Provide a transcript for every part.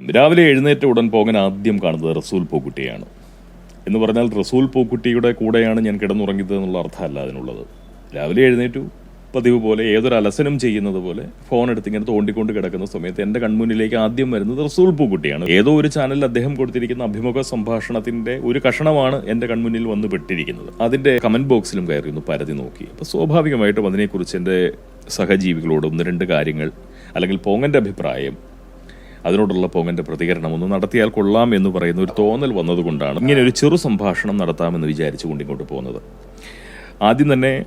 രാവിലെ എഴുന്നേറ്റ ഉടൻ പോകാൻ ആദ്യം കാണുന്നത് റസൂൽ പൂക്കുട്ടിയാണ്. എന്ന് പറഞ്ഞാൽ റസൂൽ പൂക്കുട്ടിയുടെ കൂടെയാണ് ഞാൻ കിടന്നുറങ്ങിയത് എന്നുള്ള അർത്ഥമല്ല അതിനുള്ളത്. രാവിലെ എഴുന്നേറ്റു പതിവ് പോലെ ഏതൊരു അലസനം ചെയ്യുന്നത് പോലെ ഫോൺ എടുത്ത് ഇങ്ങനെ തോണ്ടിക്കൊണ്ട് കിടക്കുന്ന സമയത്ത് എന്റെ കൺമുന്നിലേക്ക് ആദ്യം വരുന്നത് റസൂൽ പൂക്കുട്ടിയാണ്. ഏതോ ഒരു ചാനലിൽ അദ്ദേഹം കൊടുത്തിരിക്കുന്ന അഭിമുഖ സംഭാഷണത്തിന്റെ ഒരു കഷണമാണ് എന്റെ കൺമുന്നിൽ വന്ന് പെട്ടിരിക്കുന്നത്. അതിന്റെ കമന്റ് ബോക്സിലും കയറി ഒന്ന് പരതി നോക്കി. അപ്പോൾ സ്വാഭാവികമായിട്ടും അതിനെക്കുറിച്ച് എന്റെ സഹജീവികളോട് ഒന്ന് രണ്ട് കാര്യങ്ങൾ അല്ലെങ്കിൽ പോങ്ങന്റെ അഭിപ്രായം അതിനോടുള്ള പോങ്ങന്റെ പ്രതികരണം ഒന്ന് നടത്തിയാൽ കൊള്ളാം എന്ന് പറയുന്ന ഒരു തോന്നൽ വന്നതുകൊണ്ടാണ് ഇങ്ങനെ ഒരു ചെറു സംഭാഷണം നടത്താമെന്ന് വിചാരിച്ചുകൊണ്ട് ഇങ്ങോട്ട് പോകുന്നത്. ആദ്യം തന്നെ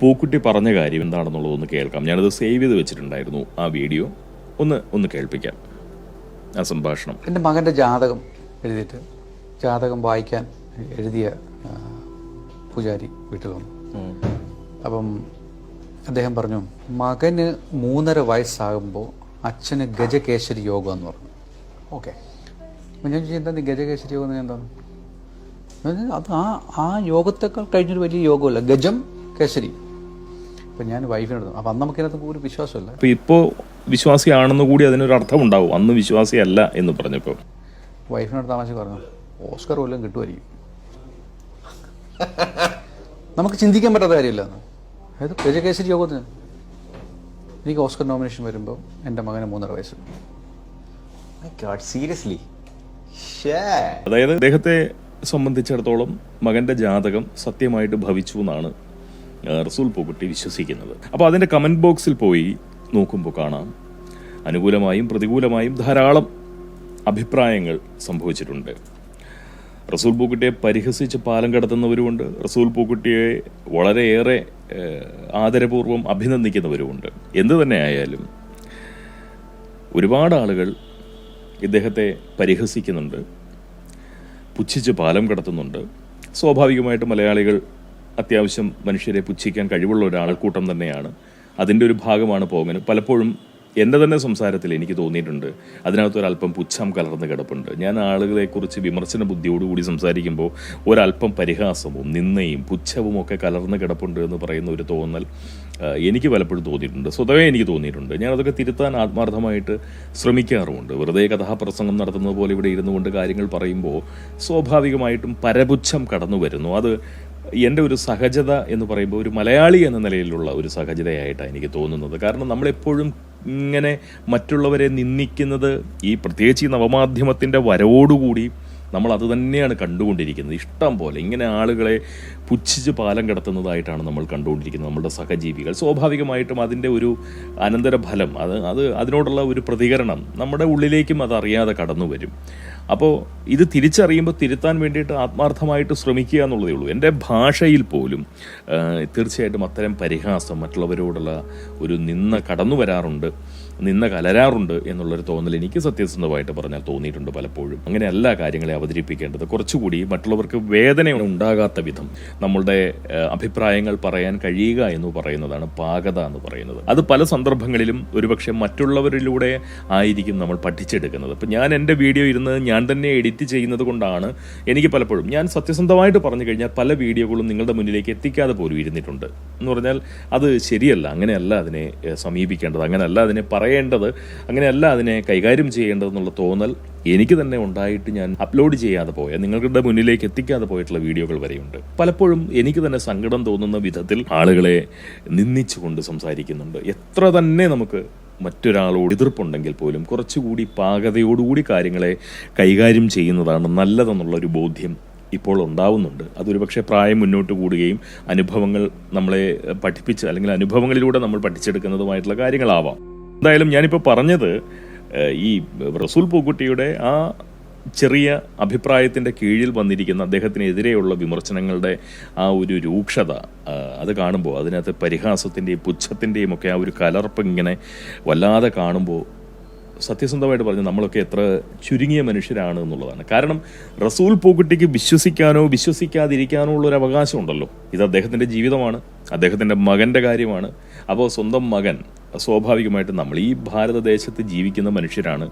പൂക്കുട്ടി പറഞ്ഞ കാര്യം എന്താണെന്നുള്ളത് ഒന്ന് കേൾക്കാം. ഞാനത് സേവ് ചെയ്ത് വെച്ചിട്ടുണ്ടായിരുന്നു ആ വീഡിയോ. ഒന്ന് ഒന്ന് കേൾപ്പിക്കാം. ആ സംഭാഷണം. എന്റെ മകന്റെ ജാതകം എഴുതിയിട്ട് ജാതകം വായിക്കാൻ എഴുതിയ പൂജാരി വീട്ടിൽ വന്നു. അപ്പം അദ്ദേഹം പറഞ്ഞു മകന് മൂന്നര വയസ്സാകുമ്പോൾ അച്ഛന് ഗജകേശരി യോഗം എന്ന് പറഞ്ഞു. ഓക്കെ. അപ്പം ഞാൻ ചോദിച്ചു എന്താ നീ ഗജകേശരി യോഗം എന്ന് എന്താണ്? അത് ആ ആ യോഗത്തെക്കാൾ കഴിഞ്ഞൊരു വലിയ യോഗമല്ല ഗജം കേശരി. അപ്പം ഞാൻ വൈഫിനോട് അപ്പം അന്ന് നമുക്കിതിനകത്ത് ഒരു വിശ്വാസമല്ല. അപ്പൊ ഇപ്പോ വിശ്വാസിയാണെന്ന് കൂടി അതിനൊരു അർത്ഥം ഉണ്ടാവും അന്ന് വിശ്വാസിയല്ല എന്ന് പറഞ്ഞപ്പോൾ വൈഫിനോട് തമാശ പറഞ്ഞു. ഓസ്കർ വല്ലതും കിട്ടുമായിരിക്കും. നമുക്ക് ചിന്തിക്കാൻ പറ്റാത്ത കാര്യമില്ല അതായത് ഗജകേശരി യോഗത്തിന്? എനിക്ക് ഓസ്കർ നോമിനേഷൻ വരുമ്പോൾ എന്റെ മകന് മൂന്നര വയസ്സ്. സീരിയസ്ലി. അതായത് അദ്ദേഹത്തെ സംബന്ധിച്ചിടത്തോളം മകന്റെ ജാതകം സത്യമായിട്ട് ഭവിച്ചു എന്നാണ് റസൂൽ പൂക്കുട്ടി വിശ്വസിക്കുന്നത്. അപ്പോൾ അതിന്റെ കമന്റ് ബോക്സിൽ പോയി നോക്കുമ്പോൾ കാണാം അനുകൂലമായും പ്രതികൂലമായും ധാരാളം അഭിപ്രായങ്ങൾ സംഭവിച്ചിട്ടുണ്ട്. റസൂൽ പൂക്കുട്ടിയെ പരിഹസിച്ച് പാലം കടത്തുന്നവരുമുണ്ട്. റസൂൽ പൂക്കുട്ടിയെ വളരെയേറെ ആദരപൂർവം അഭിനന്ദിക്കുന്നവരുമുണ്ട്. എന്തു തന്നെ ആയാലും ഒരുപാട് ആളുകൾ ഇദ്ദേഹത്തെ പരിഹസിക്കുന്നുണ്ട് പുച്ഛിച്ച് പാലം കടത്തുന്നുണ്ട്. സ്വാഭാവികമായിട്ട് മലയാളികൾ അത്യാവശ്യം മനുഷ്യരെ പുച്ഛിക്കാൻ കഴിവുള്ള ഒരാൾക്കൂട്ടം തന്നെയാണ്. അതിന്റെ ഒരു ഭാഗമാണ് പോകന് പലപ്പോഴും എന്റെ തന്നെ സംസാരത്തിൽ എനിക്ക് തോന്നിയിട്ടുണ്ട്. അതിനകത്ത് ഒരല്പം പുച്ഛം കലർന്ന് കിടപ്പുണ്ട്. ഞാൻ ആളുകളെക്കുറിച്ച് വിമർശന ബുദ്ധിയോടുകൂടി സംസാരിക്കുമ്പോൾ ഒരല്പം പരിഹാസവും നിന്നയും പുച്ഛവും ഒക്കെ കലർന്ന് കിടപ്പുണ്ട് എന്ന് പറയുന്ന ഒരു തോന്നൽ എനിക്ക് പലപ്പോഴും തോന്നിയിട്ടുണ്ട്. സ്വതവേ എനിക്ക് തോന്നിയിട്ടുണ്ട്. ഞാൻ അതൊക്കെ തിരുത്താൻ ആത്മാർത്ഥമായിട്ട് ശ്രമിക്കാറുമുണ്ട്. വെറുതെ കഥാപ്രസംഗം നടത്തുന്നത് പോലെ ഇവിടെ ഇരുന്നു കൊണ്ട് കാര്യങ്ങൾ പറയുമ്പോൾ സ്വാഭാവികമായിട്ടും പരപുച്ഛം കടന്നു വരുന്നു. അത് എന്റെ ഒരു സഹജത എന്ന് പറയുമ്പോൾ ഒരു മലയാളി എന്ന നിലയിലുള്ള ഒരു സഹജതയായിട്ടാണ് എനിക്ക് തോന്നുന്നത്. കാരണം നമ്മളെപ്പോഴും ഇങ്ങനെ മറ്റുള്ളവരെ നിന്ദിക്കുന്നത് ഈ പ്രത്യേകിച്ച് ഈ നവമാധ്യമത്തിന്റെ വരവോടുകൂടി നമ്മൾ അത് തന്നെയാണ് കണ്ടുകൊണ്ടിരിക്കുന്നത്. ഇഷ്ടം പോലെ ഇങ്ങനെ ആളുകളെ പുച്ഛിച്ച് പാലം കിടത്തുന്നതായിട്ടാണ് നമ്മൾ കണ്ടുകൊണ്ടിരിക്കുന്നത് നമ്മുടെ സഹജീവികൾ. സ്വാഭാവികമായിട്ടും അതിന്റെ ഒരു അനന്തരഫലം അത് അത് അതിനോടുള്ള ഒരു പ്രതികരണം നമ്മുടെ ഉള്ളിലേക്കും അതറിയാതെ കടന്നു വരും അപ്പോൾ ഇത് തിരിച്ചറിയുമ്പോൾ തിരുത്താൻ വേണ്ടിയിട്ട് ആത്മാർത്ഥമായിട്ട് ശ്രമിക്കുക എന്നുള്ളതേ ഉള്ളൂ. എന്റെ ഭാഷയിൽ പോലും തീർച്ചയായിട്ടും അത്തരം പരിഹാസം മറ്റുള്ളവരോടുള്ള ഒരു നിന്ന കടന്നു വരാറുണ്ട് നിന്ന കലരാറുണ്ട് എന്നുള്ളൊരു തോന്നൽ എനിക്ക് സത്യസന്ധമായിട്ട് പറഞ്ഞാൽ തോന്നിയിട്ടുണ്ട് പലപ്പോഴും. അങ്ങനെ എല്ലാ കാര്യങ്ങളെ അവതരിപ്പിക്കേണ്ടത് കുറച്ചുകൂടി മറ്റുള്ളവർക്ക് വേദന ഉണ്ടാകാത്ത വിധം നമ്മളുടെ അഭിപ്രായങ്ങൾ പറയാൻ കഴിയുക എന്ന് പറയുന്നതാണ് പാകത എന്ന് പറയുന്നത്. അത് പല സന്ദർഭങ്ങളിലും ഒരുപക്ഷെ മറ്റുള്ളവരിലൂടെ ആയിരിക്കും നമ്മൾ പഠിച്ചെടുക്കുന്നത്. അപ്പം ഞാൻ എന്റെ വീഡിയോ ഇരുന്ന് ഞാൻ തന്നെ എഡിറ്റ് ചെയ്യുന്നത് കൊണ്ടാണ് എനിക്ക് പലപ്പോഴും ഞാൻ സത്യസന്ധമായിട്ട് പറഞ്ഞു കഴിഞ്ഞാൽ പല വീഡിയോകളും നിങ്ങളുടെ മുന്നിലേക്ക് എത്തിക്കാതെ പോലും ഇരുന്നിട്ടുണ്ട്. എന്ന് പറഞ്ഞാൽ അത് ശരിയല്ല. അങ്ങനെയല്ല അതിനെ സമീപിക്കേണ്ടത്. അങ്ങനെയല്ല അതിനെ പറയേണ്ടത് അങ്ങനെയല്ല അതിനെ കൈകാര്യം ചെയ്യേണ്ടതെന്നുള്ള തോന്നൽ എനിക്ക് തന്നെ ഉണ്ടായിട്ട് ഞാൻ അപ്ലോഡ് ചെയ്യാതെ പോയ നിങ്ങളുടെ മുന്നിലേക്ക് എത്തിക്കാതെ പോയിട്ടുള്ള വീഡിയോകൾ വരെയുണ്ട്. പലപ്പോഴും എനിക്ക് തന്നെ സങ്കടം തോന്നുന്ന വിധത്തിൽ ആളുകളെ നിന്ദിച്ചുകൊണ്ട് സംസാരിക്കുന്നുണ്ട്. എത്ര തന്നെ നമുക്ക് മറ്റൊരാളോട് എതിർപ്പുണ്ടെങ്കിൽ പോലും കുറച്ചുകൂടി പാകതയോടുകൂടി കാര്യങ്ങളെ കൈകാര്യം ചെയ്യുന്നതാണ് നല്ലതെന്നുള്ള ഒരു ബോധ്യം ഇപ്പോൾ ഉണ്ടാവുന്നുണ്ട്. അതൊരു പക്ഷേ പ്രായം മുന്നോട്ട് കൂടുകയും അനുഭവങ്ങൾ നമ്മളെ പഠിപ്പിച്ച് അല്ലെങ്കിൽ അനുഭവങ്ങളിലൂടെ നമ്മൾ പഠിച്ചെടുക്കുന്നതുമായിട്ടുള്ള കാര്യങ്ങളാവാം. എന്തായാലും ഞാനിപ്പോൾ പറഞ്ഞത് ഈ റസൂൽ പൂക്കുട്ടിയുടെ ആ ചെറിയ അഭിപ്രായത്തിന്റെ കീഴിൽ വന്നിരിക്കുന്ന അദ്ദേഹത്തിനെതിരെയുള്ള വിമർശനങ്ങളുടെ ആ ഒരു രൂക്ഷത അത് കാണുമ്പോൾ അതിനകത്ത് പരിഹാസത്തിന്റെയും പുച്ഛത്തിന്റെയും ഒക്കെ ആ ഒരു കലർപ്പ് ഇങ്ങനെ വല്ലാതെ കാണുമ്പോൾ സത്യസന്ധമായിട്ട് പറഞ്ഞു നമ്മളൊക്കെ എത്ര ചുരുങ്ങിയ മനുഷ്യരാണ് എന്നുള്ളതാണ്. കാരണം റസൂൽ പൂക്കുട്ടിക്ക് വിശ്വസിക്കാനോ വിശ്വസിക്കാതിരിക്കാനോ ഉള്ളൊരു അവകാശമുണ്ടല്ലോ ഇത് അദ്ദേഹത്തിന്റെ ജീവിതമാണ് അദ്ദേഹത്തിന്റെ മകന്റെ കാര്യമാണ്. അപ്പോൾ സ്വന്തം മകൻ സ്വാഭാവികമായിട്ടും നമ്മൾ ഈ ഭാരതദേശത്ത് ജീവിക്കുന്ന മനുഷ്യരാണ്.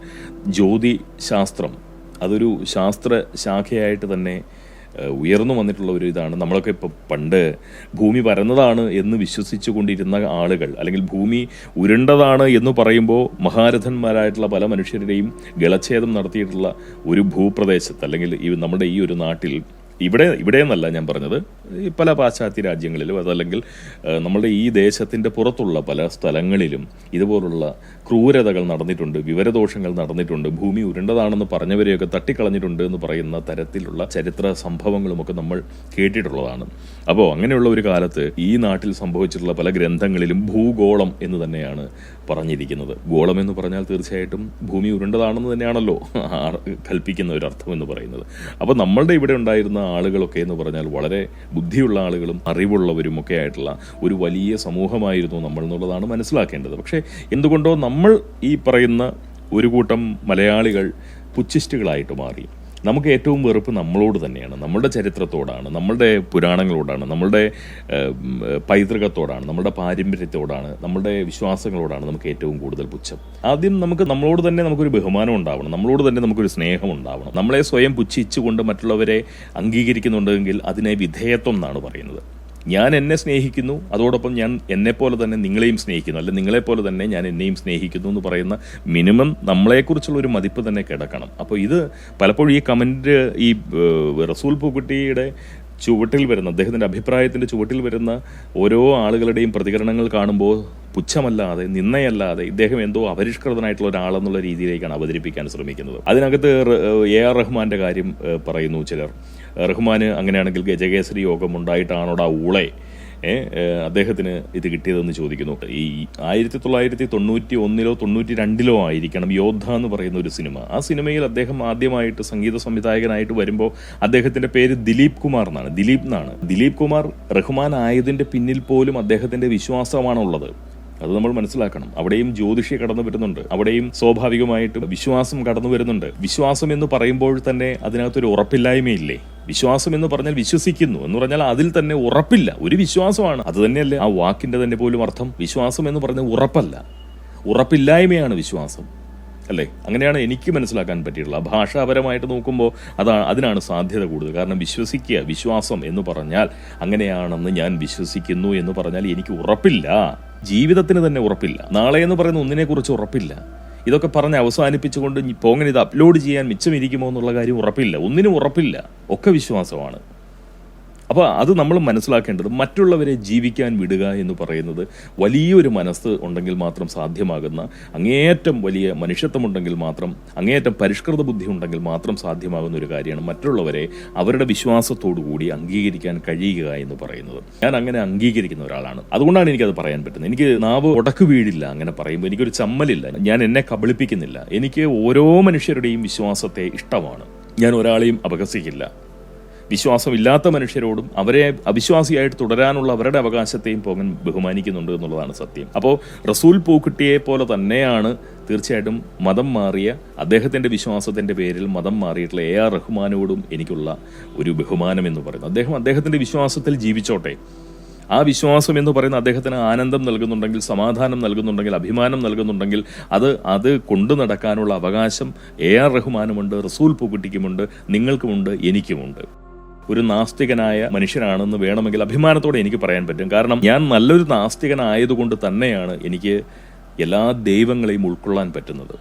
ജ്യോതി ശാസ്ത്രം അതൊരു ശാസ്ത്ര ശാഖയായിട്ട് തന്നെ ഉയർന്നു വന്നിട്ടുള്ള ഒരു ഇതാണ്. നമ്മളൊക്കെ ഇപ്പോൾ പണ്ട് ഭൂമി പരന്നതാണ് എന്ന് വിശ്വസിച്ചു കൊണ്ടിരുന്ന ആളുകൾ അല്ലെങ്കിൽ ഭൂമി ഉരുണ്ടതാണ് എന്ന് പറയുമ്പോൾ മഹാരഥന്മാരായിട്ടുള്ള പല മനുഷ്യരുടെയും ഗളച്ഛേദം നടത്തിയിട്ടുള്ള ഒരു ഭൂപ്രദേശത്ത് അല്ലെങ്കിൽ ഈ നമ്മുടെ ഈ ഒരു നാട്ടിൽ ഇവിടെ ഇവിടെ എന്നല്ല ഞാൻ പറഞ്ഞത്. പല പാശ്ചാത്യ രാജ്യങ്ങളിലും അതല്ലെങ്കിൽ നമ്മുടെ ഈ ദേശത്തിന്റെ പുറത്തുള്ള പല സ്ഥലങ്ങളിലും ഇതുപോലുള്ള ക്രൂരതകൾ നടന്നിട്ടുണ്ട് വിവരദോഷങ്ങൾ നടന്നിട്ടുണ്ട് ഭൂമി ഉരുണ്ടതാണെന്ന് പറഞ്ഞവരെയൊക്കെ തട്ടിക്കളഞ്ഞിട്ടുണ്ട് എന്ന് പറയുന്ന തരത്തിലുള്ള ചരിത്ര സംഭവങ്ങളുമൊക്കെ നമ്മൾ കേട്ടിട്ടുള്ളതാണ്. അപ്പോൾ അങ്ങനെയുള്ള ഒരു കാലത്ത് ഈ നാട്ടിൽ സംഭവിച്ചിട്ടുള്ള പല ഗ്രന്ഥങ്ങളിലും ഭൂഗോളം എന്ന് തന്നെയാണ് പറഞ്ഞിരിക്കുന്നത്. ഗോളമെന്ന് പറഞ്ഞാൽ തീർച്ചയായിട്ടും ഭൂമി ഉരുണ്ടതാണെന്ന് തന്നെയാണല്ലോ കൽപ്പിക്കുന്ന ഒരു അർത്ഥം എന്ന് പറയുന്നത്. അപ്പോൾ നമ്മളുടെ ഇവിടെ ഉണ്ടായിരുന്ന ആളുകളൊക്കെ എന്ന് പറഞ്ഞാൽ വളരെ ബുദ്ധിയുള്ള ആളുകളും അറിവുള്ളവരും ഒക്കെ ആയിട്ടുള്ള ഒരു വലിയ സമൂഹമായിരുന്നു നമ്മൾ എന്നുള്ളതാണ് മനസ്സിലാക്കേണ്ടത്. പക്ഷേ എന്തുകൊണ്ടോ നമ്മൾ ഈ പറയുന്ന ഒരു കൂട്ടം മലയാളികൾ പുച്ചിസ്റ്റുകളായിട്ട് മാറി. നമുക്ക് ഏറ്റവും വെറുപ്പ് നമ്മളോട് തന്നെയാണ്. നമ്മളുടെ ചരിത്രത്തോടാണ് നമ്മളുടെ പുരാണങ്ങളോടാണ് നമ്മളുടെ പൈതൃകത്തോടാണ് നമ്മളുടെ പാരമ്പര്യത്തോടാണ് നമ്മളുടെ വിശ്വാസങ്ങളോടാണ് നമുക്ക് ഏറ്റവും കൂടുതൽ പുച്ഛം. ആദ്യം നമുക്ക് നമ്മളോട് തന്നെ നമുക്കൊരു ബഹുമാനം ഉണ്ടാവണം നമ്മളോട് തന്നെ നമുക്കൊരു സ്നേഹം ഉണ്ടാവണം. നമ്മളെ സ്വയം പുച്ഛിച്ചുകൊണ്ട് മറ്റുള്ളവരെ അംഗീകരിക്കുന്നുണ്ടെങ്കിൽ അതിനെ വിധേയത്വം എന്നാണ് പറയുന്നത്. ഞാൻ എന്നെ സ്നേഹിക്കുന്നു അതോടൊപ്പം ഞാൻ എന്നെപ്പോലെ തന്നെ നിങ്ങളെയും സ്നേഹിക്കുന്നു. അല്ലെ നിങ്ങളെപ്പോലെ തന്നെ ഞാൻ എന്നെയും സ്നേഹിക്കുന്നു എന്ന് പറയുന്ന മിനിമം നമ്മളെക്കുറിച്ചുള്ള ഒരു മതിപ്പ് തന്നെ കിടക്കണം. അപ്പോൾ ഇത് പലപ്പോഴും ഈ കമന്റ് ഈ റസൂൽ പൂക്കുട്ടിയുടെ ചുവട്ടിൽ വരുന്ന അദ്ദേഹത്തിന്റെ അഭിപ്രായത്തിന്റെ ചുവട്ടിൽ വരുന്ന ഓരോ ആളുകളുടെയും പ്രതികരണങ്ങൾ കാണുമ്പോൾ പുച്ഛമല്ലാതെ നിന്നയല്ലാതെ ഇദ്ദേഹം എന്തോ അപരിഷ്കൃതനായിട്ടുള്ള ഒരാളെന്നുള്ള രീതിയിലേക്കാണ് അവതരിപ്പിക്കാൻ ശ്രമിക്കുന്നത്. അതിനകത്ത് എ ആർ റഹ്മാന്റെ കാര്യം പറയുന്നു ചിലർ. റഹ്മാന് അങ്ങനെയാണെങ്കിൽ ഗജകേസരി യോഗം ഉണ്ടായിട്ടാണോടാ ഊളെ? അദ്ദേഹത്തിന് ഇത് കിട്ടിയതെന്ന് ചോദിക്കുന്നു. ഈ ആയിരത്തി തൊള്ളായിരത്തി തൊണ്ണൂറ്റി ഒന്നിലോ തൊണ്ണൂറ്റി രണ്ടിലോ ആയിരിക്കണം യോദ്ധ എന്ന് പറയുന്ന ഒരു സിനിമ. ആ സിനിമയിൽ അദ്ദേഹം ആദ്യമായിട്ട് സംഗീത സംവിധായകനായിട്ട് വരുമ്പോൾ അദ്ദേഹത്തിന്റെ പേര് ദിലീപ് കുമാർ എന്നാണ്. ദിലീപ് എന്നാണ്. ദിലീപ് കുമാർ റഹ്മാൻ ആയതിന്റെ പിന്നിൽ പോലും അദ്ദേഹത്തിന്റെ വിശ്വാസമാണുള്ളത്. അത് നമ്മൾ മനസ്സിലാക്കണം. അവിടെയും ജ്യോതിഷി കടന്നു വരുന്നുണ്ട്. അവിടെയും സ്വാഭാവികമായിട്ട് വിശ്വാസം കടന്നു വരുന്നുണ്ട്. വിശ്വാസം എന്ന് പറയുമ്പോൾ തന്നെ അതിനകത്തൊരു ഉറപ്പില്ലായ്മയില്ലേ? വിശ്വാസം എന്ന് പറഞ്ഞാൽ വിശ്വസിക്കുന്നു എന്ന് പറഞ്ഞാൽ അതിൽ തന്നെ ഉറപ്പില്ല. ഒരു വിശ്വാസമാണ്. അത് തന്നെയല്ലേ? ആ വാക്കിന്റെ തന്നെ പോലും അർത്ഥം വിശ്വാസം എന്ന് പറഞ്ഞാൽ ഉറപ്പല്ല. ഉറപ്പില്ലായ്മയാണ് വിശ്വാസം. അല്ലേ? അങ്ങനെയാണ് എനിക്ക് മനസ്സിലാക്കാൻ പറ്റിയിട്ടുള്ളത്. ഭാഷാപരമായിട്ട് നോക്കുമ്പോൾ അതാണ് അതിനാണ് സാധ്യത കൂടുതൽ. കാരണം വിശ്വസിക്കുക വിശ്വാസം എന്ന് പറഞ്ഞാൽ അങ്ങനെയാണെന്ന് ഞാൻ വിശ്വസിക്കുന്നു എന്ന് പറഞ്ഞാൽ എനിക്ക് ഉറപ്പില്ല. ജീവിതത്തിന് തന്നെ ഉറപ്പില്ല. നാളെ എന്ന് പറയുന്ന ഒന്നിനെക്കുറിച്ച് ഉറപ്പില്ല. ഇതൊക്കെ പറഞ്ഞ് അവസാനിപ്പിച്ചുകൊണ്ട് പോങ്ങനെ ഇത് അപ്ലോഡ് ചെയ്യാൻ മിച്ചമിരിക്കുമോ എന്നുള്ള കാര്യം ഉറപ്പില്ല. ഒന്നിനും ഉറപ്പില്ല. ഒക്കെ വിശ്വാസമാണ്. അപ്പോൾ അത് നമ്മൾ മനസ്സിലാക്കേണ്ടത് മറ്റുള്ളവരെ ജീവിക്കാൻ വിടുക എന്ന് പറയുന്നത് വലിയൊരു മനസ്സ് ഉണ്ടെങ്കിൽ മാത്രം സാധ്യമാകുന്ന അങ്ങേയറ്റം വലിയ മനുഷ്യത്വമുണ്ടെങ്കിൽ മാത്രം അങ്ങേയറ്റം പരിഷ്കൃത ബുദ്ധി ഉണ്ടെങ്കിൽ മാത്രം സാധ്യമാകുന്ന ഒരു കാര്യമാണ് മറ്റുള്ളവരെ അവരുടെ വിശ്വാസത്തോടു കൂടി അംഗീകരിക്കാൻ കഴിയുക എന്ന് പറയുന്നത്. ഞാൻ അങ്ങനെ അംഗീകരിക്കുന്ന ഒരാളാണ്. അതുകൊണ്ടാണ് എനിക്കത് പറയാൻ പറ്റുന്നത്. എനിക്ക് നാവ് ഉടക്ക് വീഴില്ല അങ്ങനെ പറയുമ്പോൾ എനിക്കൊരു ചമ്മലില്ല. ഞാൻ എന്നെ കബളിപ്പിക്കുന്നില്ല. എനിക്ക് ഓരോ മനുഷ്യരുടെയും വിശ്വാസത്തെ ഇഷ്ടമാണ്. ഞാൻ ഒരാളെയും അപകസിക്കില്ല വിശ്വാസമില്ലാത്ത മനുഷ്യരോടും അവരെ അവിശ്വാസിയായിട്ട് തുടരാനുള്ള അവരുടെ അവകാശത്തെയും പോകൻ ബഹുമാനിക്കുന്നുണ്ട് എന്നുള്ളതാണ് സത്യം. അപ്പോൾ റസൂൽ പൂക്കുട്ടിയെ പോലെ തന്നെയാണ് തീർച്ചയായിട്ടും മതം മാറിയ അദ്ദേഹത്തിന്റെ വിശ്വാസത്തിന്റെ പേരിൽ മതം മാറിയിട്ടുള്ള എ ആർ റഹ്മാനോടും എനിക്കുള്ള ഒരു ബഹുമാനം എന്ന് പറയുന്നത് അദ്ദേഹം അദ്ദേഹത്തിന്റെ വിശ്വാസത്തിൽ ജീവിച്ചോട്ടെ. ആ വിശ്വാസം എന്ന് പറയുന്ന അദ്ദേഹത്തിന് ആനന്ദം നൽകുന്നുണ്ടെങ്കിൽ സമാധാനം നൽകുന്നുണ്ടെങ്കിൽ അഭിമാനം നൽകുന്നുണ്ടെങ്കിൽ അത് അത് കൊണ്ടു നടക്കാനുള്ള അവകാശം എ ആർ റഹ്മാനുമുണ്ട് റസൂൽ പൂക്കുട്ടിക്കുമുണ്ട് നിങ്ങൾക്കുമുണ്ട് എനിക്കുമുണ്ട്. ഒരു നാസ്തികനായ മനുഷ്യനാണെന്ന് വേണമെങ്കിൽ അഭിമാനത്തോടെ എനിക്ക് പറയാൻ പറ്റും. കാരണം ഞാൻ നല്ലൊരു നാസ്തികനായതുകൊണ്ട് തന്നെയാണ് എനിക്ക് എല്ലാ ദൈവങ്ങളെയും ഉൾക്കൊള്ളാൻ പറ്റുന്നത്.